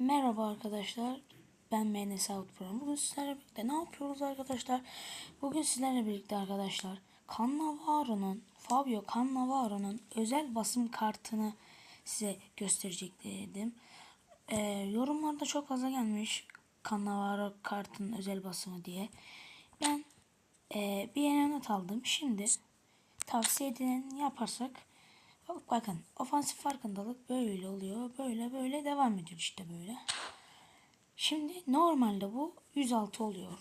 Merhaba arkadaşlar. Ben Menes Out Pro. Bugün sizlerle ne yapıyoruz arkadaşlar? Bugün sizlerle birlikte arkadaşlar Cannavaro'nun Fabio Cannavaro'nun özel basım kartını size gösterecektim. Ee, yorumlarda çok fazla gelmiş Cannavaro kartının özel basımı diye. Ben e, bir yere aldım. Şimdi tavsiye edileni yaparsak bakın ofansif farkındalık böyle oluyor. Böyle böyle devam ediyor işte böyle. Şimdi normalde bu 106 oluyor.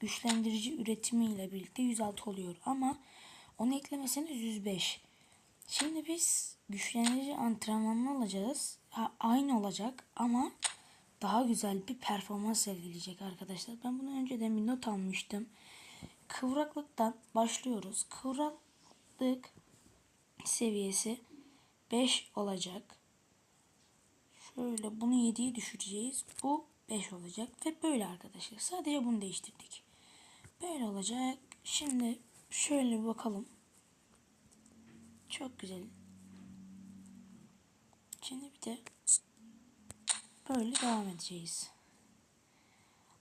Güçlendirici üretimiyle birlikte 106 oluyor ama onu eklemeseniz 105. Şimdi biz güçlendirici antrenmanını alacağız. Ha, aynı olacak ama daha güzel bir performans sergileyecek arkadaşlar. Ben bunu önceden bir not almıştım. Kıvraklıktan başlıyoruz. Kıvraklık seviyesi 5 olacak. Şöyle bunu 7'ye düşüreceğiz. Bu 5 olacak ve böyle arkadaşlar. Sadece bunu değiştirdik. Böyle olacak. Şimdi şöyle bir bakalım. Çok güzel. Şimdi bir de böyle devam edeceğiz.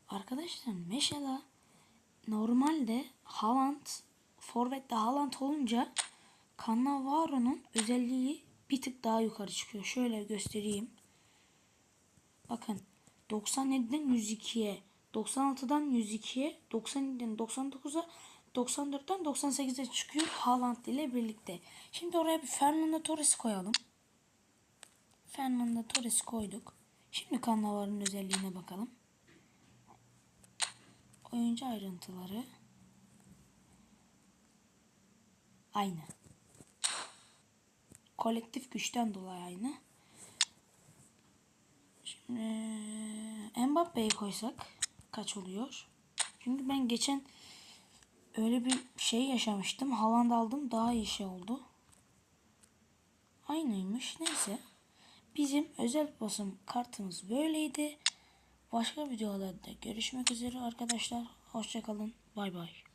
Arkadaşlar mesela normalde Haaland Forvet'te Haaland olunca Cannavaro'nun özelliği bir tık daha yukarı çıkıyor. Şöyle göstereyim. Bakın 97'den 102'ye, 96'dan 102'ye, 97'den 99'a, 94'ten 98'e çıkıyor Haaland ile birlikte. Şimdi oraya bir Fernando Torres koyalım. Fernando Torres koyduk. Şimdi Cannavaro'nun özelliğine bakalım. Oyuncu ayrıntıları aynı. Kolektif güçten dolayı aynı. Şimdi Mbappe'yi koysak kaç oluyor? Çünkü ben geçen öyle bir şey yaşamıştım. Haaland aldım daha iyi şey oldu. Aynıymış. Neyse. Bizim özel basım kartımız böyleydi. Başka videolarda görüşmek üzere arkadaşlar. Hoşçakalın. Bay bay.